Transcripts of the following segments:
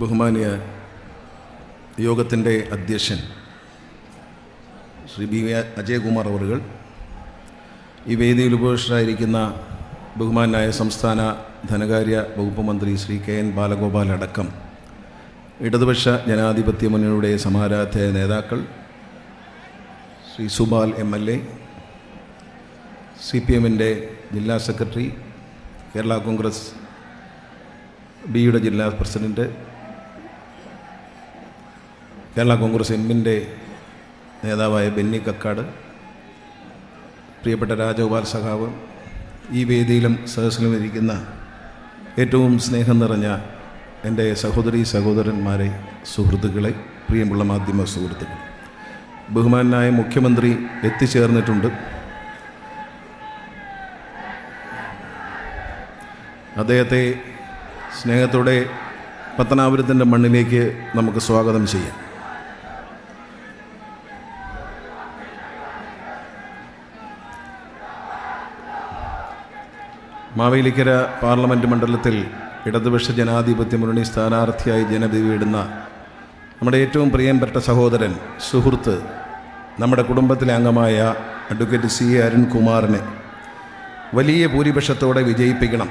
ബഹുമാനിയ യോഗത്തിന്റെ അധ്യക്ഷൻ ശ്രീ ബി അജയകുമാർ അവറുകൾ ഈ വേദിയിൽ ഉപവിഷ്ടരായിരിക്കുന്ന ബഹുമാനായ സംസ്ഥാന ധനകാര്യ വകുപ്പ് മന്ത്രി ശ്രീ കെ എൻ ബാലഗോപാൽ അടക്കം ഇടതുപക്ഷ ജനാധിപത്യ മുന്നണിയുടെ സമാരാധ്യായ നേതാക്കൾ Shri Subal M L A C P എമ്മിന്റെ ജില്ലാ സെക്രട്ടറി കേരള കോൺഗ്രസ് ബിയുടെ ജില്ലാ പ്രസിഡന്റ് കേരള കോൺഗ്രസ് എമ്മിന്റെ നേതാവായ ബെന്നി കക്കാട് പ്രിയപ്പെട്ട രാജഗോപാൽ സഖാവ് ഈ വേദിയിലും സദസ്സിലും ഇരിക്കുന്ന ഏറ്റവും സ്നേഹം നിറഞ്ഞ എന്റെ സഹോദരി സഹോദരന്മാരെ സുഹൃത്തുക്കളെ പ്രിയമുള്ള മാധ്യമ സുഹൃത്തുക്കൾ ബഹുമാനായ മുഖ്യമന്ത്രി എത്തിച്ചേർന്നിട്ടുണ്ട്. അദ്ദേഹത്തെ സ്നേഹത്തോടെ പത്തനാപുരത്തിന്റെ മണ്ണിലേക്ക് നമുക്ക് സ്വാഗതം ചെയ്യാം. മാവേലിക്കര പാർലമെന്റ് മണ്ഡലത്തിൽ ഇടതുപക്ഷ ജനാധിപത്യ മുന്നണി സ്ഥാനാർത്ഥിയായി ജനവിടുന്ന നമ്മുടെ ഏറ്റവും പ്രിയപ്പെട്ട സഹോദരൻ സുഹൃത്ത് നമ്മുടെ കുടുംബത്തിലെ അംഗമായ അഡ്വക്കേറ്റ് സി എ അരുൺകുമാറിനെ വലിയ ഭൂരിപക്ഷത്തോടെ വിജയിപ്പിക്കണം.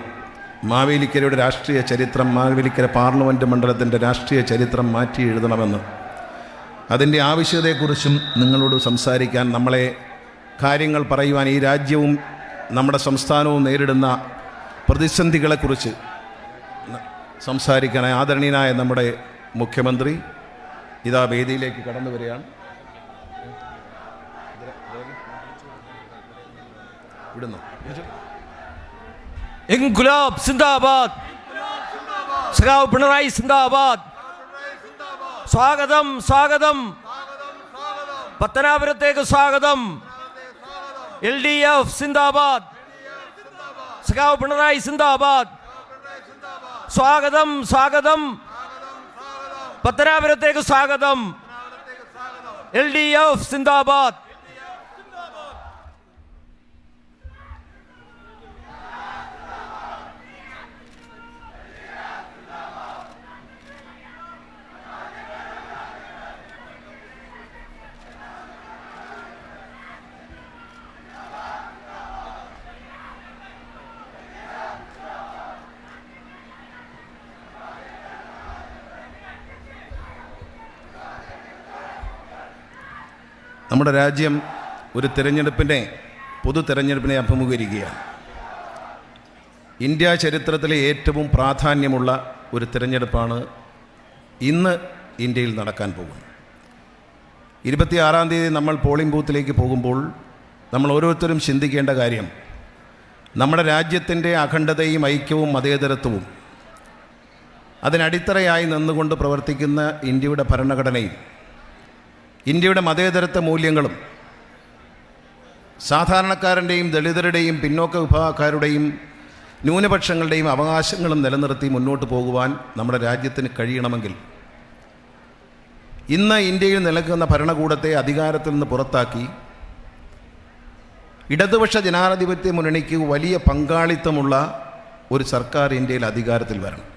മാവേലിക്കരയുടെ രാഷ്ട്രീയ ചരിത്രം മാവേലിക്കര പാർലമെന്റ് മണ്ഡലത്തിന്റെ രാഷ്ട്രീയ ചരിത്രം മാറ്റി എഴുതണമെന്ന്. അതിന്റെ ആവശ്യതയെക്കുറിച്ചും നിങ്ങളോട് സംസാരിക്കാൻ നമ്മളെ കാര്യങ്ങൾ പറയുവാൻ ഈ രാജ്യവും നമ്മുടെ സംസ്ഥാനവും നേരിടുന്ന പ്രതിസന്ധികളെക്കുറിച്ച് സംസാരിക്കാൻ ആദരണീയനായ നമ്മുടെ മുഖ്യമന്ത്രി ഇതാ വേദിയിലേക്ക് കടന്നു വരികയാണ്. വിടുന്നു. ഇൻകുലാബ് സിന്ദാബാദ്. സഖാവ് പിണറായി സിന്ദാബാദ്. സ്വാഗതം സ്വാഗതം. പത്തനാപുരത്തേക്ക് സ്വാഗതം. എൽ ഡി എഫ് സിന്ദാബാദ്. സഖാവ് പിണറായി സിന്ദാബാദ്. സ്വാഗതം സ്വാഗതം. പത്തനാപുരത്തേക്ക് സ്വാഗതം. എൽ ഡി എഫ് സിന്ദാബാദ്. നമ്മുടെ രാജ്യം ഒരു തിരഞ്ഞെടുപ്പിനെ പൊതു തിരഞ്ഞെടുപ്പിനെ അഭിമുഖീകരിക്കുകയാണ്. ഇന്ത്യ ചരിത്രത്തിലെ ഏറ്റവും പ്രാധാന്യമുള്ള ഒരു തിരഞ്ഞെടുപ്പാണ് ഇന്ന് ഇന്ത്യയിൽ നടക്കാൻ പോകുന്നത്. ഇരുപത്തിയാറാം തീയതി നമ്മൾ പോളിംഗ് ബൂത്തിലേക്ക് പോകുമ്പോൾ നമ്മൾ ഓരോരുത്തരും ചിന്തിക്കേണ്ട കാര്യം നമ്മുടെ രാജ്യത്തിന്റെ അഖണ്ഡതയും ഐക്യവും മതേതരത്വവും അതിനടിത്തറയായി നിന്നുകൊണ്ട് പ്രവർത്തിക്കുന്ന ഇന്ത്യയുടെ ഭരണഘടനയും ഇന്ത്യയുടെ മതേതരത്വ മൂല്യങ്ങളും സാധാരണക്കാരന്റെയും ദളിതരുടെയും പിന്നോക്ക വിഭാഗക്കാരുടെയും ന്യൂനപക്ഷങ്ങളുടെയും അവകാശങ്ങളും നിലനിർത്തി മുന്നോട്ട് പോകുവാൻ നമ്മുടെ രാജ്യത്തിന് കഴിയണമെങ്കിൽ ഇന്ന് ഇന്ത്യയിൽ നിലനിൽക്കുന്ന ഭരണകൂടത്തെ അധികാരത്തിൽ നിന്ന് പുറത്താക്കി ഇടതുപക്ഷ ജനാധിപത്യ മുന്നണിക്ക് വലിയ പങ്കാളിത്തമുള്ള ഒരു സർക്കാർ ഇന്ത്യയിൽ അധികാരത്തിൽ വരണം.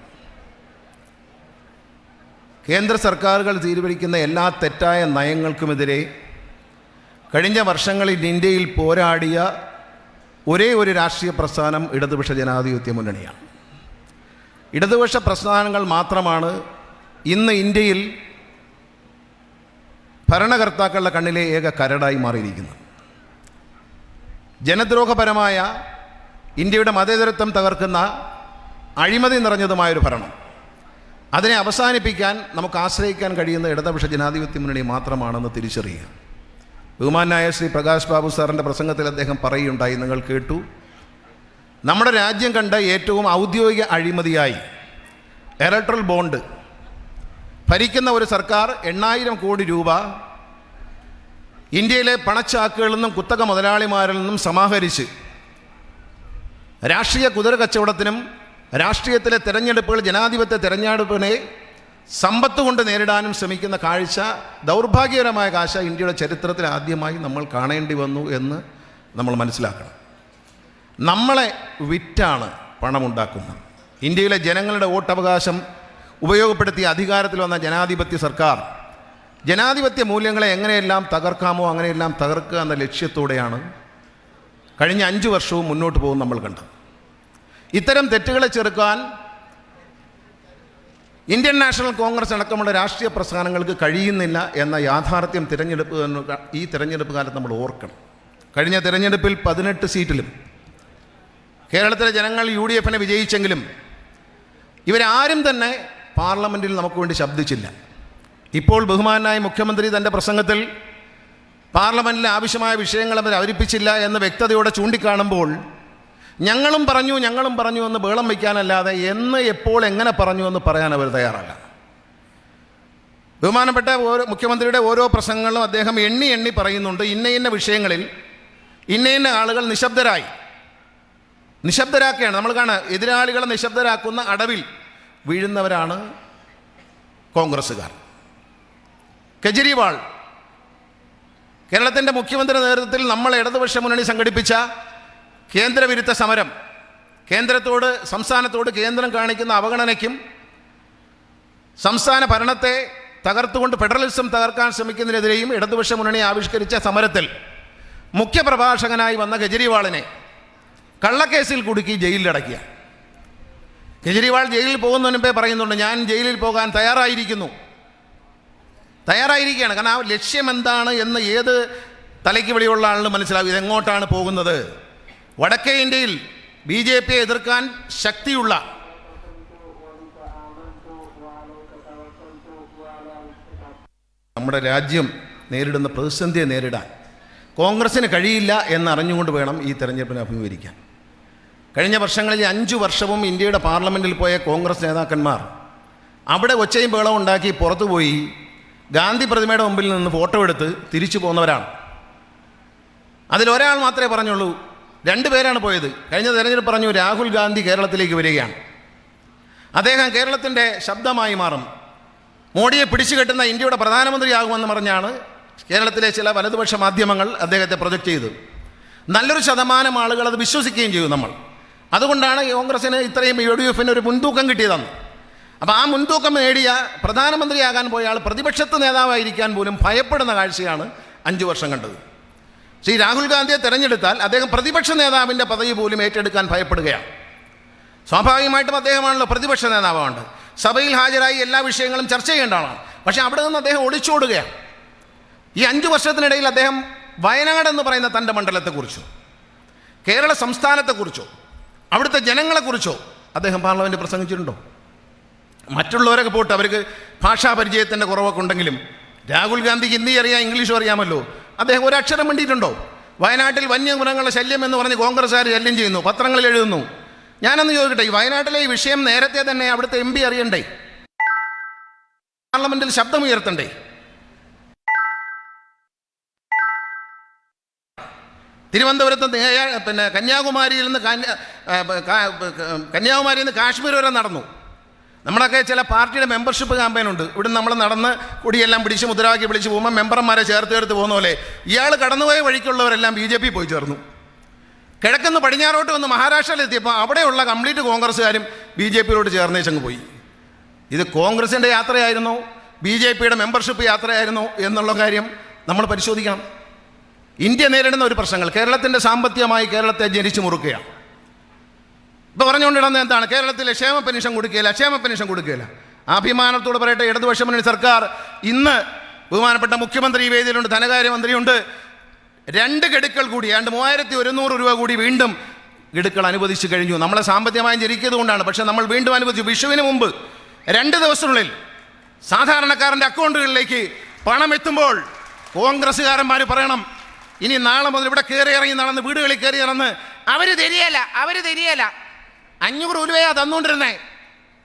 കേന്ദ്ര സർക്കാരുകൾ തീരുമാനിക്കുന്ന എല്ലാ തെറ്റായ നയങ്ങൾക്കുമെതിരെ കഴിഞ്ഞ വർഷങ്ങളിൽ ഇന്ത്യയിൽ പോരാടിയ ഒരേ ഒരു രാഷ്ട്രീയ പ്രസ്ഥാനം ഇടതുപക്ഷ ജനാധിപത്യ മുന്നണിയാണ്. ഇടതുപക്ഷ പ്രസ്ഥാനങ്ങൾ മാത്രമാണ് ഇന്ന് ഇന്ത്യയിൽ ഭരണകർത്താക്കളുടെ കണ്ണിലെ ഏക കരടായി മാറിയിരിക്കുന്നത്. ജനദ്രോഹപരമായ ഇന്ത്യയുടെ മതേതരത്വം തകർക്കുന്ന അഴിമതി നിറഞ്ഞതുമായൊരു ഭരണം. അതിനെ അവസാനിപ്പിക്കാൻ നമുക്ക് ആശ്രയിക്കാൻ കഴിയുന്ന ഇടതുപക്ഷ ജനാധിപത്യ മുന്നണി മാത്രമാണെന്ന് തിരിച്ചറിയുക. ബഹുമാനായ ശ്രീ പ്രകാശ് ബാബു സാറിന്റെ പ്രസംഗത്തിൽ അദ്ദേഹം പറയുകയുണ്ടായി നിങ്ങൾ കേട്ടു. നമ്മുടെ രാജ്യം കണ്ട ഏറ്റവും ഔദ്യോഗിക അഴിമതിയായി ഇലക്ട്രൽ ബോണ്ട്. ഭരിക്കുന്ന ഒരു സർക്കാർ എണ്ണായിരം കോടി രൂപ ഇന്ത്യയിലെ പണച്ചാക്കുകളിൽ നിന്നും കുത്തക മുതലാളിമാരിൽ നിന്നും സമാഹരിച്ച് രാഷ്ട്രീയ കുതിര കച്ചവടത്തിനും രാഷ്ട്രീയത്തിലെ തെരഞ്ഞെടുപ്പുകൾ ജനാധിപത്യ തെരഞ്ഞെടുപ്പിനെ സമ്പത്ത് കൊണ്ട് നേരിടാനും ശ്രമിക്കുന്ന കാഴ്ച ദൗർഭാഗ്യകരമായ കാഴ്ച ഇന്ത്യയുടെ ചരിത്രത്തിൽ ആദ്യമായി നമ്മൾ കാണേണ്ടി വന്നു എന്ന് നമ്മൾ മനസ്സിലാക്കണം. നമ്മളെ വിറ്റാണ് പണമുണ്ടാക്കുന്നത്. ഇന്ത്യയിലെ ജനങ്ങളുടെ വോട്ടവകാശം ഉപയോഗപ്പെടുത്തി അധികാരത്തിൽ വന്ന ജനാധിപത്യ സർക്കാർ ജനാധിപത്യ മൂല്യങ്ങളെ എങ്ങനെയെല്ലാം തകർക്കാമോ അങ്ങനെയെല്ലാം തകർക്കുക എന്ന ലക്ഷ്യത്തോടെയാണ് കഴിഞ്ഞ അഞ്ച് വർഷവും മുന്നോട്ട് പോകും നമ്മൾ കണ്ടത്. ഇത്തരം തെറ്റുകളെ ചെറുക്കാൻ ഇന്ത്യൻ നാഷണൽ കോൺഗ്രസ് അടക്കമുള്ള രാഷ്ട്രീയ പ്രസ്ഥാനങ്ങൾക്ക് കഴിയുന്നില്ല എന്ന യാഥാർത്ഥ്യം തിരഞ്ഞെടുപ്പ് ഈ തിരഞ്ഞെടുപ്പ് കാലത്ത് നമ്മൾ ഓർക്കണം. കഴിഞ്ഞ തിരഞ്ഞെടുപ്പിൽ പതിനെട്ട് സീറ്റിലും കേരളത്തിലെ ജനങ്ങൾ യു ഡി എഫിനെ വിജയിച്ചെങ്കിലും ഇവരാരും തന്നെ പാർലമെന്റിൽ നമുക്ക് വേണ്ടി ശബ്ദിച്ചില്ല. ഇപ്പോൾ ബഹുമാനായ മുഖ്യമന്ത്രി തന്റെ പ്രസംഗത്തിൽ പാർലമെന്റിൽ ആവശ്യമായ വിഷയങ്ങൾ അവർ അവതരിപ്പിച്ചില്ല എന്ന് വ്യക്തതയോടെ ചൂണ്ടിക്കാണുമ്പോൾ ഞങ്ങളും പറഞ്ഞു ഞങ്ങളും പറഞ്ഞു എന്ന് ബേളം വയ്ക്കാനല്ലാതെ എന്ന് എപ്പോൾ എങ്ങനെ പറഞ്ഞു എന്ന് പറയാൻ അവർ തയ്യാറല്ല. ബഹുമാനപ്പെട്ട ഓരോ മുഖ്യമന്ത്രിയുടെ ഓരോ പ്രസംഗങ്ങളും അദ്ദേഹം എണ്ണി എണ്ണി പറയുന്നുണ്ട്. ഇന്ന ഇന്ന വിഷയങ്ങളിൽ ഇന്ന ഇന്ന ആളുകൾ നിശബ്ദരായി. നിശബ്ദരാക്കുകയാണ്. നമ്മൾ കാണാം എതിരാളികളെ നിശബ്ദരാക്കുന്ന അടവിൽ വീഴുന്നവരാണ് കോൺഗ്രസ്സുകാർ. കെജ്രിവാൾ കേരളത്തിന്റെ മുഖ്യമന്ത്രി നേതൃത്വത്തിൽ നമ്മൾ ഇടതുപക്ഷ മുന്നണി സംഘടിപ്പിച്ച കേന്ദ്രവിരുദ്ധ സമരം. കേന്ദ്രത്തോട് സംസ്ഥാനത്തോട് കേന്ദ്രം കാണിക്കുന്ന അവഗണനയ്ക്കും സംസ്ഥാന ഭരണത്തെ തകർത്തുകൊണ്ട് ഫെഡറലിസം തകർക്കാൻ ശ്രമിക്കുന്നതിനെതിരെയും ഇടതുപക്ഷ മുന്നണി ആവിഷ്കരിച്ച സമരത്തിൽ മുഖ്യപ്രഭാഷകനായി വന്ന കെജ്രിവാളിനെ കള്ളക്കേസിൽ കുടുക്കി ജയിലിലടക്കിയ. കെജ്രിവാൾ ജയിലിൽ പോകുന്നതിന് മുമ്പേ പറയുന്നുണ്ട് ഞാൻ ജയിലിൽ പോകാൻ തയ്യാറായിരിക്കുന്നു. തയ്യാറായിരിക്കുകയാണ്. കാരണം ആ ലക്ഷ്യം എന്താണ് എന്ന് ഏത് തലയ്ക്ക് വെളിയുള്ള ആളിന് മനസ്സിലാവും. ഇതെങ്ങോട്ടാണ് പോകുന്നത്? വടക്കേ ഇന്ത്യയിൽ ബി ജെ പിയെ എതിർക്കാൻ ശക്തിയുള്ള നമ്മുടെ രാജ്യം നേരിടുന്ന പ്രതിസന്ധിയെ നേരിടാൻ കോൺഗ്രസ്സിന് കഴിയില്ല എന്നറിഞ്ഞുകൊണ്ട് വേണം ഈ തെരഞ്ഞെടുപ്പിനെ അഭിമുഖീകരിക്കാൻ. കഴിഞ്ഞ വർഷങ്ങളിൽ അഞ്ചു വർഷവും ഇന്ത്യയുടെ പാർലമെന്റിൽ പോയ കോൺഗ്രസ് നേതാക്കന്മാർ അവിടെ ഒച്ചയും ബഹളം ഉണ്ടാക്കി പുറത്തുപോയി ഗാന്ധി പ്രതിമയുടെ മുമ്പിൽ നിന്ന് ഫോട്ടോ എടുത്ത് തിരിച്ചു പോകുന്നവരാണ്. അതിലൊരാൾ മാത്രമേ പറഞ്ഞുള്ളൂ രണ്ട് പേരാണ് പോയത്. കഴിഞ്ഞ തെരഞ്ഞെടുപ്പ് പറഞ്ഞു രാഹുൽ ഗാന്ധി കേരളത്തിലേക്ക് വരികയാണ്. അദ്ദേഹം കേരളത്തിന്റെ ശബ്ദമായി മാറും. മോഡിയെ പിടിച്ചു കെട്ടുന്ന ഇന്ത്യയുടെ പ്രധാനമന്ത്രിയാകുമെന്ന് പറഞ്ഞാണ് കേരളത്തിലെ ചില വലതുപക്ഷ മാധ്യമങ്ങൾ അദ്ദേഹത്തെ പ്രൊജക്റ്റ് ചെയ്തു നല്ലൊരു ശതമാനം ആളുകൾ അത് വിശ്വസിക്കുകയും ചെയ്തു നമ്മൾ. അതുകൊണ്ടാണ് കോൺഗ്രസിന് ഇത്രയും യു ഡി എഫിന് ഒരു മുൻതൂക്കം കിട്ടിയതെന്ന്. അപ്പോൾ ആ മുൻതൂക്കം നേടിയ പ്രധാനമന്ത്രിയാകാൻ പോയ ആൾ പ്രതിപക്ഷത്ത് നേതാവായിരിക്കാൻ പോലും ഭയപ്പെടുന്ന കാഴ്ചയാണ് അഞ്ചു വർഷം കണ്ടത്. ശ്രീ രാഹുൽ ഗാന്ധിയെ തെരഞ്ഞെടുത്താൽ അദ്ദേഹം പ്രതിപക്ഷ നേതാവിന്റെ പദവി പോലും ഏറ്റെടുക്കാൻ ഭയപ്പെടുകയാണ്. സ്വാഭാവികമായിട്ടും അദ്ദേഹമാണല്ലോ പ്രതിപക്ഷ നേതാവാണ് സഭയിൽ ഹാജരായി എല്ലാ വിഷയങ്ങളും ചർച്ച ചെയ്യേണ്ട ആളാണ്. പക്ഷേ അവിടെ നിന്ന് അദ്ദേഹം ഒളിച്ചോടുകയാണ്. ഈ അഞ്ച് വർഷത്തിനിടയിൽ അദ്ദേഹം വയനാട് എന്ന് പറയുന്ന തന്റെ മണ്ഡലത്തെക്കുറിച്ചോ കേരള സംസ്ഥാനത്തെക്കുറിച്ചോ അവിടുത്തെ ജനങ്ങളെക്കുറിച്ചോ അദ്ദേഹം പാർലമെന്റ് പ്രസംഗിച്ചിട്ടുണ്ടോ? മറ്റുള്ളവരൊക്കെ പോട്ട് അവർക്ക് ഭാഷാ പരിചയത്തിന്റെ കുറവൊക്കെ ഉണ്ടെങ്കിലും രാഹുൽ ഗാന്ധിക്ക് ഹിന്ദി അറിയാം ഇംഗ്ലീഷും അറിയാമല്ലോ. അദ്ദേഹം ഒരക്ഷരം വേണ്ടിയിട്ടുണ്ടോ വയനാട്ടിൽ വന്യമൃഗങ്ങളുടെ ശല്യം എന്ന് പറഞ്ഞ് കോൺഗ്രസ്സുകാർ ശല്യം ചെയ്യുന്നു പത്രങ്ങളിൽ എഴുതുന്നു. ഞാനൊന്ന് ചോദിക്കട്ടെ ഈ വയനാട്ടിലെ ഈ വിഷയം നേരത്തെ തന്നെ അവിടുത്തെ എം പി അറിയണ്ടേ? പാർലമെന്റിൽ ശബ്ദമുയർത്തണ്ടേ? തിരുവനന്തപുരത്ത് പിന്നെ കന്യാകുമാരിയിൽ നിന്ന് കന്യാകുമാരിയിൽ നിന്ന് കാശ്മീർ വരെ നടന്നു. നമ്മളൊക്കെ ചില പാർട്ടിയുടെ മെമ്പർഷിപ്പ് ക്യാമ്പയിൻ ഉണ്ട്. ഇവിടെ നമ്മൾ നടന്ന് കുടിയെല്ലാം പിടിച്ച് മുദ്രാവാക്കി വിളിച്ച് പോകുമ്പോൾ മെമ്പർമാരെ ചേർത്ത് ചേർത്ത് പോകുന്ന പോലെ ഇയാൾ കടന്നുപോയ വഴിക്കുള്ളവരെല്ലാം ബി ജെ പി പോയി ചേർന്നു. കിഴക്കുന്ന് പടിഞ്ഞാറോട്ട് വന്ന് മഹാരാഷ്ട്രയിലെത്തിയപ്പോൾ അവിടെയുള്ള കംപ്ലീറ്റ് കോൺഗ്രസ്സുകാരും ബി ജെ പിയിലോട്ട് ചേർന്നേച്ചങ്ങ് പോയി. ഇത് കോൺഗ്രസിന്റെ യാത്രയായിരുന്നോ ബി ജെ പിയുടെ മെമ്പർഷിപ്പ് യാത്രയായിരുന്നോ എന്നുള്ള കാര്യം നമ്മൾ പരിശോധിക്കണം. ഇന്ത്യ നേരിടുന്ന ഒരു പ്രശ്നങ്ങൾ കേരളത്തിന്റെ സാമ്പത്തികമായി കേരളത്തെ ജനിച്ചു മുറുക്കുകയാണ്. ഇപ്പോൾ പറഞ്ഞുകൊണ്ടിടുന്നത് എന്താണ്? കേരളത്തിലെ ക്ഷേമ പെൻഷൻ കൊടുക്കുകയില്ല ക്ഷേമ പെൻഷൻ കൊടുക്കുകയില്ല. അഭിമാനത്തോട് പറയട്ടെ ഇടതുപക്ഷ മുന്നണി സർക്കാർ ഇന്ന് ബഹുമാനപ്പെട്ട മുഖ്യമന്ത്രി ഈ വേദിയിലുണ്ട് ധനകാര്യമന്ത്രിയുണ്ട്. രണ്ട് ഗഡുക്കൾ കൂടി ഏതാണ്ട് മൂവായിരത്തി ഒരുന്നൂറ് രൂപ കൂടി വീണ്ടും ഗഡുക്കൾ അനുവദിച്ചു കഴിഞ്ഞു. നമ്മളെ സാമ്പത്തികമായി ജനിക്കിയത് കൊണ്ടാണ്. പക്ഷേ നമ്മൾ വീണ്ടും അനുവദിച്ചു. വിഷുവിന് മുമ്പ് രണ്ട് ദിവസത്തിനുള്ളിൽ സാധാരണക്കാരന്റെ അക്കൗണ്ടുകളിലേക്ക് പണം എത്തുമ്പോൾ കോൺഗ്രസ്സുകാരന്മാർ പറയണം ഇനി നാളെ മുതൽ ഇവിടെ കയറി ഇറങ്ങി നടന്ന് വീടുകളിൽ കയറി ഇറന്ന് അവർ തരികയല്ല അവർ തരികയല്ല. അഞ്ഞൂറ് രൂപയാ തന്നുകൊണ്ടിരുന്നത്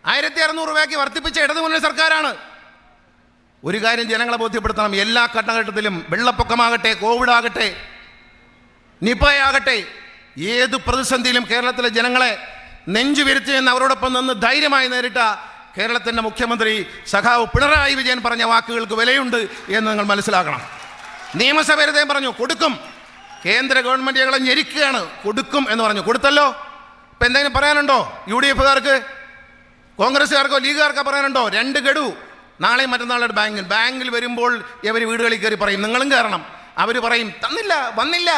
ആയിരത്തി അറുന്നൂറ് രൂപയ്ക്ക് വർദ്ധിപ്പിച്ച ഇടതുമുന്നണി സർക്കാരാണ്. ഒരു കാര്യം ജനങ്ങളെ ബോധ്യപ്പെടുത്തണം. എല്ലാ ഘട്ടഘട്ടത്തിലും വെള്ളപ്പൊക്കമാകട്ടെ കോവിഡ് ആകട്ടെ നിപയാകട്ടെ ഏത് പ്രതിസന്ധിയിലും കേരളത്തിലെ ജനങ്ങളെ നെഞ്ചു വിരുത്തി എന്ന് അവരോടൊപ്പം നിന്ന് ധൈര്യമായി നേരിട്ട കേരളത്തിന്റെ മുഖ്യമന്ത്രി സഖാവ് പിണറായി വിജയൻ പറഞ്ഞ വാക്കുകൾക്ക് വിലയുണ്ട് എന്ന് നിങ്ങൾ മനസ്സിലാക്കണം. നിയമസഭ പറഞ്ഞു കൊടുക്കും. കേന്ദ്ര ഗവൺമെന്റ് ഞെരിക്കുകയാണ്. കൊടുക്കും എന്ന് പറഞ്ഞു. കൊടുത്തല്ലോ. ഇപ്പം എന്തെങ്കിലും പറയാനുണ്ടോ? യു ഡി എഫുകാർക്ക് കോൺഗ്രസ്സുകാർക്കോ ലീഗുകാർക്കോ പറയാനുണ്ടോ? രണ്ട് ഗഡു. നാളെയും മറ്റന്നാളുടെ ബാങ്കിൽ ബാങ്കിൽ വരുമ്പോൾ ഇവർ വീടുകളിൽ കയറി പറയും നിങ്ങളും കയറണം. അവർ പറയും തന്നില്ല വന്നില്ല.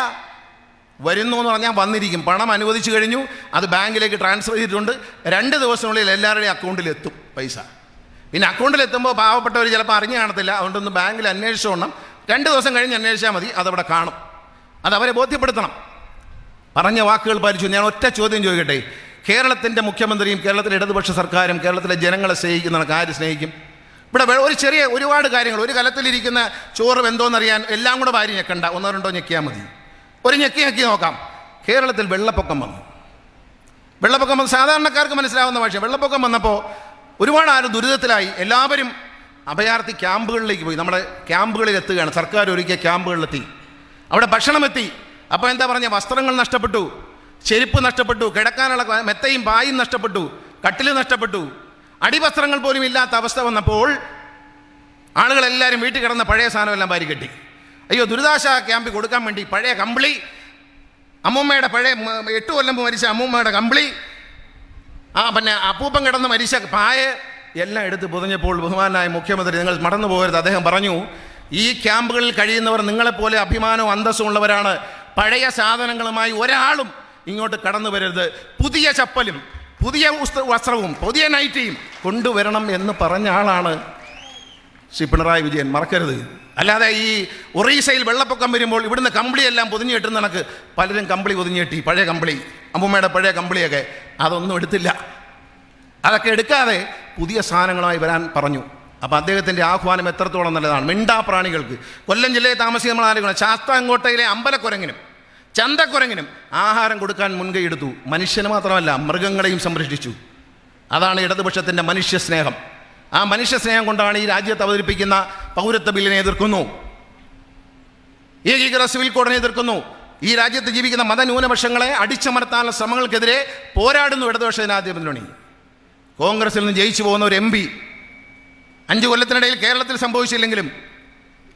വരുന്നു എന്ന് പറഞ്ഞാൽ വന്നിരിക്കും. പണം അനുവദിച്ചു കഴിഞ്ഞു. അത് ബാങ്കിലേക്ക് ട്രാൻസ്ഫർ ചെയ്തിട്ടുണ്ട്. രണ്ട് ദിവസത്തിനുള്ളിൽ എല്ലാവരുടെയും അക്കൗണ്ടിൽ എത്തും പൈസ. പിന്നെ അക്കൗണ്ടിൽ എത്തുമ്പോൾ പാവപ്പെട്ടവർ ചിലപ്പോൾ അറിഞ്ഞു കാണത്തില്ല. അതുകൊണ്ടൊന്ന് ബാങ്കിൽ അന്വേഷിച്ചോണം. രണ്ട് ദിവസം കഴിഞ്ഞ് അന്വേഷിച്ചാൽ മതി. അതവിടെ കാണും. അത് അവരെ ബോധ്യപ്പെടുത്തണം. പറഞ്ഞ വാക്കുകൾ പാലിച്ചു. ഞാൻ ഒറ്റ ചോദ്യം ചോദിക്കട്ടെ? കേരളത്തിന്റെ മുഖ്യമന്ത്രിയും കേരളത്തിലെ ഇടതുപക്ഷ സർക്കാരും കേരളത്തിലെ ജനങ്ങളെ സ്നേഹിക്കുന്ന കാര്യം സ്നേഹിക്കും? ഇവിടെ ഒരു ചെറിയ ഒരുപാട് കാര്യങ്ങൾ. ഒരു കലത്തിലിരിക്കുന്ന ചോറ് എന്തോന്നറിയാൻ എല്ലാം കൂടെ വാരി ഞെക്കണ്ട. ഒന്നോ രണ്ടോ ഞെക്കിയാൽ മതി. ഒരു ഞെക്കി ഞെക്കി നോക്കാം. കേരളത്തിൽ വെള്ളപ്പൊക്കം വന്നു. വെള്ളപ്പൊക്കം വന്ന് സാധാരണക്കാർക്ക് മനസ്സിലാവുന്ന ഭാഷ വെള്ളപ്പൊക്കം വന്നപ്പോൾ ഒരുപാട് ആരും ദുരിതത്തിലായി. എല്ലാവരും അഭയാർത്ഥി ക്യാമ്പുകളിലേക്ക് പോയി. നമ്മുടെ ക്യാമ്പുകളിൽ എത്തുകയാണ്. സർക്കാർ ഒരുക്കിയ ക്യാമ്പുകളിലെത്തി. അവിടെ ഭക്ഷണം എത്തി അപ്പോൾ എന്താ പറഞ്ഞ? വസ്ത്രങ്ങൾ നഷ്ടപ്പെട്ടു. ചെരുപ്പ് നഷ്ടപ്പെട്ടു. കിടക്കാനുള്ള മെത്തയും പായും നഷ്ടപ്പെട്ടു. കട്ടിൽ നഷ്ടപ്പെട്ടു. അടിവസ്ത്രങ്ങൾ പോലും ഇല്ലാത്ത അവസ്ഥ വന്നപ്പോൾ ആളുകളെല്ലാവരും വീട്ടിൽ കിടന്ന പഴയ സാധനമെല്ലാം വാരി കെട്ടി. അയ്യോ ദുരിതാശ ക്യാമ്പിൽ കൊടുക്കാൻ വേണ്ടി പഴയ കമ്പിളി അമ്മൂമ്മയുടെ പഴയ എട്ട് കൊല്ലം മരിച്ച അമ്മൂമ്മയുടെ കമ്പിളി ആ പിന്നെ അപ്പൂപ്പൻ കിടന്ന് മരിച്ച പായ എല്ലാം എടുത്ത് പുതഞ്ഞപ്പോൾ ബഹുമാനായ മുഖ്യമന്ത്രി നിങ്ങൾ മടന്നു പോകരുത്. അദ്ദേഹം പറഞ്ഞു ഈ ക്യാമ്പുകളിൽ കഴിയുന്നവർ നിങ്ങളെപ്പോലെ അഭിമാനവും അന്തസ്സും ഉള്ളവരാണ്. പഴയ സാധനങ്ങളുമായി ഒരാളും ഇങ്ങോട്ട് കടന്നു വരരുത്. പുതിയ ചപ്പലും പുതിയ വസ്ത്രവും പുതിയ നൈറ്റിയും കൊണ്ടുവരണം എന്ന് പറഞ്ഞ ആളാണ് ശ്രീ പിണറായി വിജയൻ. മറക്കരുത്. അല്ലാതെ ഈ ഒറീസയിൽ വെള്ളപ്പൊക്കം വരുമ്പോൾ ഇവിടുന്ന് കമ്പിളിയെല്ലാം പൊതിഞ്ഞു കെട്ടുന്ന കണക്ക് പലരും കമ്പിളി പൊതിഞ്ഞു പഴയ കമ്പിളി അമ്മൂമ്മയുടെ പഴയ കമ്പിളിയൊക്കെ. അതൊന്നും എടുത്തില്ല. അതൊക്കെ എടുക്കാതെ പുതിയ സാധനങ്ങളായി വരാൻ പറഞ്ഞു. അപ്പോൾ അദ്ദേഹത്തിന്റെ ആഹ്വാനം എത്രത്തോളം നല്ലതാണ്. മിണ്ടാ പ്രാണികൾക്ക്. കൊല്ലം ജില്ലയിൽ താമസിക്കുന്ന നമ്മൾ ആരോഗ്യം ശാസ്താങ്കോട്ടയിലെ അമ്പലക്കുരങ്ങിനും ചന്തക്കുരങ്ങിനും ആഹാരം കൊടുക്കാൻ മുൻകൈ എടുത്തു. മനുഷ്യന് മാത്രമല്ല മൃഗങ്ങളെയും സംരക്ഷിച്ചു. അതാണ് ഇടതുപക്ഷത്തിന്റെ മനുഷ്യ സ്നേഹം ആ മനുഷ്യ സ്നേഹം കൊണ്ടാണ് ഈ രാജ്യത്ത് അവതരിപ്പിക്കുന്ന പൗരത്വ ബില്ലിനെ എതിർക്കുന്നു. ഏകീകൃത സിവിൽ കോഡിനെ എതിർക്കുന്നു. ഈ രാജ്യത്ത് ജീവിക്കുന്ന മതന്യൂനപക്ഷങ്ങളെ അടിച്ചമർത്താനുള്ള ശ്രമങ്ങൾക്കെതിരെ പോരാടുന്നു ഇടതുപക്ഷ ജനാധിപത്യ മുന്നണി. കോൺഗ്രസിൽ നിന്ന് ജയിച്ചു പോകുന്ന ഒരു എം അഞ്ച് കൊല്ലത്തിനിടയിൽ കേരളത്തിൽ സംഭവിച്ചില്ലെങ്കിലും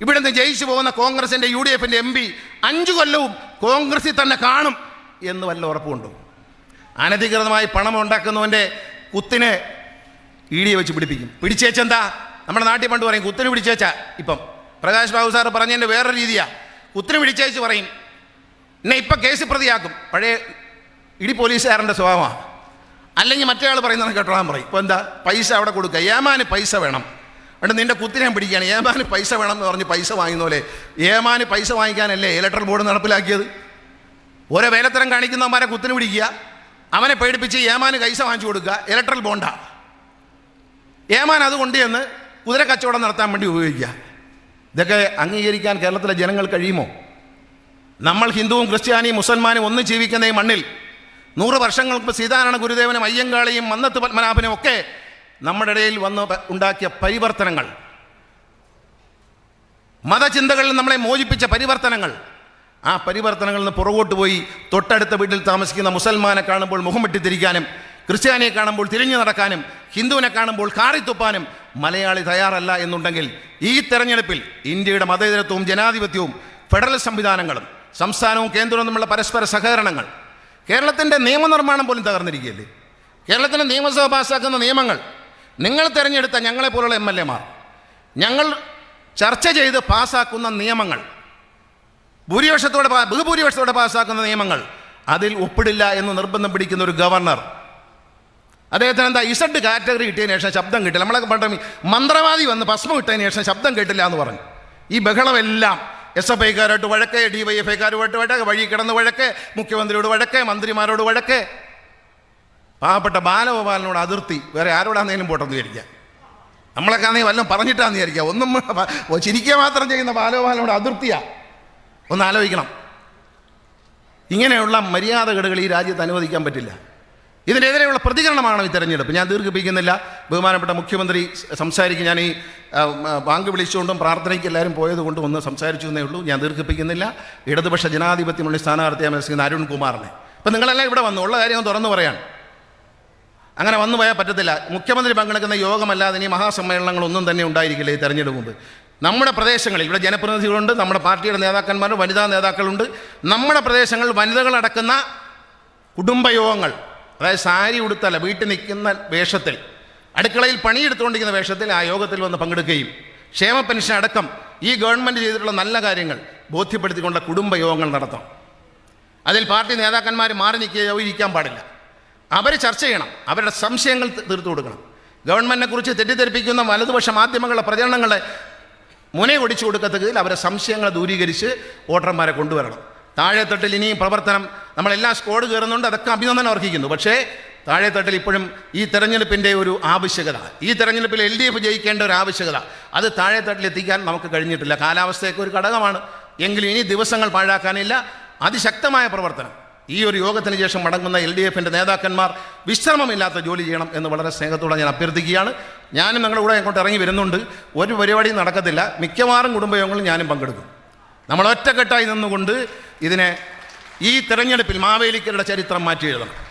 ഇവിടെ നിന്ന് ജയിച്ചു പോകുന്ന കോൺഗ്രസിന്റെ യു ഡി എഫിന്റെ എം പി അഞ്ച് കൊല്ലവും കോൺഗ്രസിൽ തന്നെ കാണും എന്ന് വല്ല ഉറപ്പുണ്ടോ അനധികൃതമായി പണം ഉണ്ടാക്കുന്നവന്റെ കുത്തിനെ ഇ ഡി വെച്ച് പിടിപ്പിക്കും. പിടിച്ചേച്ചെന്താ നമ്മുടെ നാട്ടിൽ പണ്ട് പറയും കുത്തിന് പിടിച്ചേച്ച. ഇപ്പം പ്രകാശ് ബാബു സാറ് പറഞ്ഞതിന്റെ വേറെ രീതിയാണ് കുത്തിന് പിടിച്ചേച്ച് പറയും. എന്നെ ഇപ്പം കേസ് പ്രതിയാക്കും. പഴയ ഇടി പോലീസുകാരന്റെ സ്വഭാവമാണ് അല്ലെങ്കിൽ മറ്റേ ആൾ പറയുന്നത് കേട്ടോളാൻ പറയും. ഇപ്പോൾ എന്താ പൈസ അവിടെ കൊടുക്കുക. ഏമാന് പൈസ വേണം. എന്നിട്ട് നിന്റെ കുത്തിനെ പിടിക്കുകയാണ്. ഏമാന് പൈസ വേണം എന്ന് പറഞ്ഞ് പൈസ വാങ്ങുന്ന പോലെ ഏമാന് പൈസ വാങ്ങിക്കാനല്ലേ ഇലക്ട്രൽ ബോർഡ് നടപ്പിലാക്കിയത്? ഓരോ വേലത്തരം കാണിക്കുന്നവന്മാരെ കുത്തിന് പിടിക്കുക. അവനെ പേടിപ്പിച്ച് ഏമാന് പൈസ വാങ്ങിച്ചു കൊടുക്കുക. ഇലക്ട്രൽ ബോണ്ടാ ഏമാൻ അത് കൊണ്ടുചെന്ന് കുതിര കച്ചവടം നടത്താൻ വേണ്ടി ഉപയോഗിക്കുക. ഇതൊക്കെ അംഗീകരിക്കാൻ കേരളത്തിലെ ജനങ്ങൾ കഴിയുമോ? നമ്മൾ ഹിന്ദുവും ക്രിസ്ത്യാനിയും മുസൽമാനും ഒന്ന് ജീവിക്കുന്ന ഈ മണ്ണിൽ നൂറ് വർഷങ്ങൾക്ക് സീതാരായണ ഗുരുദേവനും അയ്യങ്കാളിയും മന്നത്ത് പത്മനാഭനും ഒക്കെ നമ്മുടെ ഇടയിൽ വന്ന് ഉണ്ടാക്കിയ പരിവർത്തനങ്ങൾ. മതചിന്തകളിൽ നമ്മളെ മോചിപ്പിച്ച പരിവർത്തനങ്ങൾ. ആ പരിവർത്തനങ്ങളിൽ നിന്ന് പുറകോട്ട് പോയി തൊട്ടടുത്ത വീട്ടിൽ താമസിക്കുന്ന മുസൽമാനെ കാണുമ്പോൾ മുഖം വെട്ടിത്തിരിക്കാനും ക്രിസ്ത്യാനിയെ കാണുമ്പോൾ തിരിഞ്ഞു നടക്കാനും ഹിന്ദുവിനെ കാണുമ്പോൾ കാറിത്തുപ്പാനും മലയാളി തയ്യാറല്ല എന്നുണ്ടെങ്കിൽ ഈ തെരഞ്ഞെടുപ്പിൽ ഇന്ത്യയുടെ മതേതരത്വവും ജനാധിപത്യവും ഫെഡറൽ സംവിധാനങ്ങളും സംസ്ഥാനവും കേന്ദ്രവും തമ്മിലുള്ള പരസ്പര സഹകരണങ്ങൾ കേരളത്തിന്റെ നിയമനിർമ്മാണം പോലും തകർന്നിരിക്കുകയല്ലേ? കേരളത്തിന്റെ നിയമസഭ പാസ്സാക്കുന്ന നിയമങ്ങൾ. നിങ്ങൾ തിരഞ്ഞെടുത്ത ഞങ്ങളെപ്പോലുള്ള എം എൽ എമാർ ഞങ്ങൾ ചർച്ച ചെയ്ത് പാസ്സാക്കുന്ന നിയമങ്ങൾ ഭൂരിപക്ഷത്തോടെ ബഹുഭൂരിപക്ഷത്തോടെ പാസ്സാക്കുന്ന നിയമങ്ങൾ അതിൽ ഒപ്പിടില്ല എന്ന് നിർബന്ധം പിടിക്കുന്ന ഒരു ഗവർണർ. അദ്ദേഹത്തിന് എന്താ ഇസഡ് കാറ്റഗറി കിട്ടിയതിന് ശേഷം ശബ്ദം കിട്ടില്ല. നമ്മളൊക്കെ പണ്ട് മന്ത്രവാദി വന്ന് ഭസ്മം കിട്ടതിന് ശേഷം ശബ്ദം കേട്ടില്ല എന്ന് പറഞ്ഞു. ഈ ബഹളമെല്ലാം എസ് എഫ് ഐക്കാരോട്ട് വഴക്ക് ഡി വൈ എഫ് ഐക്കാരുമായിട്ട് വഴക്ക് വഴി കിടന്ന് വഴക്ക് മുഖ്യമന്ത്രിയോട് വഴക്ക് മന്ത്രിമാരോട് വഴക്ക്. പാവപ്പെട്ട ബാലഗോപാലനോട് അതിർത്തി. വേറെ ആരോടാന്നേലും പോട്ടെന്ന് വിചാരിക്കാം നമ്മളൊക്കെ ആണെങ്കിൽ വല്ലതും പറഞ്ഞിട്ടാന്ന് വിചാരിക്കാം ഒന്നും ചിരിക്കുക മാത്രം ചെയ്യുന്ന ബാലഗോപാലനോട് അതിർത്തിയാ. ഒന്ന് ആലോചിക്കണം. ഇങ്ങനെയുള്ള മര്യാദകേടുകൾ ഈ രാജ്യത്ത് അനുവദിക്കാൻ പറ്റില്ല. ഇതിനെതിരെയുള്ള പ്രതികരണമാണ് ഈ തെരഞ്ഞെടുപ്പ്. ഞാൻ ദീർഘിപ്പിക്കുന്നില്ല. ബഹുമാനപ്പെട്ട മുഖ്യമന്ത്രി സംസാരിക്കും. ഞാൻ ഈ ബാങ്ക് വിളിച്ചുകൊണ്ടും പ്രാർത്ഥനയ്ക്ക് എല്ലാവരും പോയതുകൊണ്ടും ഒന്ന് സംസാരിച്ചു എന്നേ ഉള്ളൂ. ഞാൻ ദീർഘിപ്പിക്കുന്നില്ല. ഇടതുപക്ഷ ജനാധിപത്യമുള്ള ശ്രീ മത്സരിക്കുന്ന അരുൺകുമാറിനെ ഇപ്പം നിങ്ങളെല്ലാം ഇവിടെ വന്നു. ഉള്ള കാര്യം തുറന്നു പറയാൻ. അങ്ങനെ വന്നു പോയാൽ പറ്റത്തില്ല. മുഖ്യമന്ത്രി പങ്കെടുക്കുന്ന യോഗമല്ലാതെ ഇനി മഹാസമ്മേളനങ്ങളൊന്നും തന്നെ ഉണ്ടായിരിക്കില്ല ഈ തെരഞ്ഞെടുപ്പ് മുമ്പ്. നമ്മുടെ പ്രദേശങ്ങളിൽ ഇവിടെ ജനപ്രതിനിധികളുണ്ട് നമ്മുടെ പാർട്ടിയുടെ നേതാക്കന്മാരുണ്ട് വനിതാ നേതാക്കളുണ്ട്. നമ്മുടെ പ്രദേശങ്ങളിൽ വനിതകളടക്കുന്ന കുടുംബയോഗങ്ങൾ അതായത് സാരി ഉടുത്തല്ല വീട്ടിൽ നിൽക്കുന്ന വേഷത്തിൽ. അടുക്കളയിൽ പണിയെടുത്തുകൊണ്ടിരിക്കുന്ന വേഷത്തിൽ ആ യോഗത്തിൽ വന്ന് പങ്കെടുക്കുകയും ക്ഷേമ പെൻഷൻ അടക്കം ഈ ഗവൺമെന്റ് ചെയ്തിട്ടുള്ള നല്ല കാര്യങ്ങൾ ബോധ്യപ്പെടുത്തിക്കൊണ്ട് കുടുംബയോഗങ്ങൾ നടത്താം അതിൽ പാർട്ടി നേതാക്കന്മാർ മാറി നിൽക്കുകയോ ഇരിക്കാൻ പാടില്ല. അവർ ചർച്ച ചെയ്യണം അവരുടെ സംശയങ്ങൾ തീർത്തു കൊടുക്കണം. ഗവൺമെന്റിനെ കുറിച്ച് തെറ്റിദ്ധരിപ്പിക്കുന്ന വലതുപക്ഷ മാധ്യമങ്ങളുടെ പ്രചരണങ്ങളെ മുന ഒടിച്ചു കൊടുക്കത്തക്കതിൽ അവരെ സംശയങ്ങൾ ദൂരീകരിച്ച് വോട്ടർമാരെ കൊണ്ടുവരണം. താഴെത്തട്ടിൽ ഇനിയും പ്രവർത്തനം നമ്മളെല്ലാം സ്കോഡ് കയറുന്നുണ്ട് അതൊക്കെ അഭിനന്ദനം അർഹിക്കുന്നു. പക്ഷേ താഴെത്തട്ടിൽ ഇപ്പോഴും ഈ തെരഞ്ഞെടുപ്പിന്റെ ഒരു ആവശ്യകത ഈ തെരഞ്ഞെടുപ്പിൽ എൽ ഡി എഫ് ജയിക്കേണ്ട ഒരു ആവശ്യകത അത് താഴെത്തട്ടിൽ എത്തിക്കാൻ നമുക്ക് കഴിഞ്ഞിട്ടില്ല. കാലാവസ്ഥയൊക്കെ ഒരു ഘടകമാണ്. എങ്കിലും ഇനി ദിവസങ്ങൾ പാഴാക്കാനില്ല. അതിശക്തമായ പ്രവർത്തനം. ഈ ഒരു യോഗത്തിന് ശേഷം മടങ്ങുന്ന എൽ ഡി എഫിന്റെ നേതാക്കന്മാർ വിശ്രമമില്ലാത്ത ജോലി ചെയ്യണം എന്ന് വളരെ സ്നേഹത്തോടെ ഞാൻ അഭ്യർത്ഥിക്കുകയാണ്. ഞാനും നിങ്ങളുടെ കൂടെ അങ്ങോട്ട് ഇറങ്ങി വരുന്നുണ്ട്. ഒരു പരിപാടിയും നടക്കത്തില്ല. മിക്കവാറും കുടുംബയോഗങ്ങളിൽ ഞാനും പങ്കെടുക്കും. നമ്മൾ ഒറ്റക്കെട്ടായി നിന്നുകൊണ്ട് ഇതിനെ ഈ തെരഞ്ഞെടുപ്പിൽ മാവേലിക്കരുടെ ചരിത്രം മാറ്റി എഴുതണം.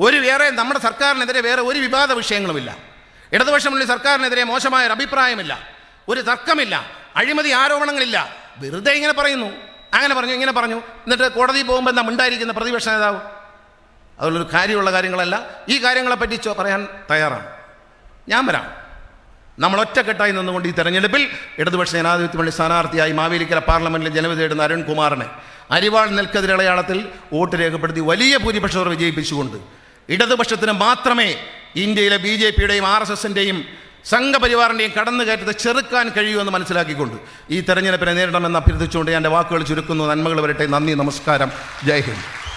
ഒരു വേറെ നമ്മുടെ സർക്കാരിനെതിരെ വേറെ ഒരു വിവാദ വിഷയങ്ങളുമില്ല. ഇടതുപക്ഷമുള്ള സർക്കാരിനെതിരെ മോശമായ ഒരു അഭിപ്രായമില്ല. ഒരു തർക്കമില്ല. അഴിമതി ആരോപണങ്ങളില്ല. വെറുതെ ഇങ്ങനെ പറയുന്നു. അങ്ങനെ പറഞ്ഞു ഇങ്ങനെ പറഞ്ഞു. എന്നിട്ട് കോടതി പോകുമ്പോൾ എന്താ മിണ്ടായിരിക്കുന്ന പ്രതിപക്ഷ നേതാവ്? അതുള്ളൊരു കാര്യമുള്ള കാര്യങ്ങളല്ല. ഈ കാര്യങ്ങളെപ്പറ്റി പറയാൻ തയ്യാറാണ്. ഞാൻ വരാം. നമ്മൾ ഒറ്റക്കെട്ടായി നിന്നുകൊണ്ട് ഈ തെരഞ്ഞെടുപ്പിൽ ഇടതുപക്ഷ ജനാധിപത്യ മുന്നണി സ്ഥാനാർത്ഥിയായി മാവേലിക്കര പാർലമെന്റിൽ ജനവിധി അരുൺകുമാറിനെ അരിവാൾ നെൽക്കെതിരളയാളത്തിൽ വോട്ട് രേഖപ്പെടുത്തി വലിയ ഭൂരിപക്ഷത്തോടെ വിജയിപ്പിച്ചുകൊണ്ട്. ഇടതുപക്ഷത്തിന് മാത്രമേ ഇന്ത്യയിലെ ബി ജെ പിയുടെയും ആർ എസ് എസിന്റെയും സംഘപരിവാറിന്റെയും കടന്നുകയറ്റത്തെ ചെറുക്കാൻ കഴിയൂ എന്ന് മനസ്സിലാക്കിക്കൊണ്ട് ഈ തെരഞ്ഞെടുപ്പിനെ നേരിടണമെന്ന് അഭ്യർത്ഥിച്ചുകൊണ്ട് എന്റെ വാക്കുകൾ ചുരുക്കുന്നു. നന്മകൾ വരട്ടെ. നന്ദി. നമസ്കാരം. ജയ് ഹിന്ദ്.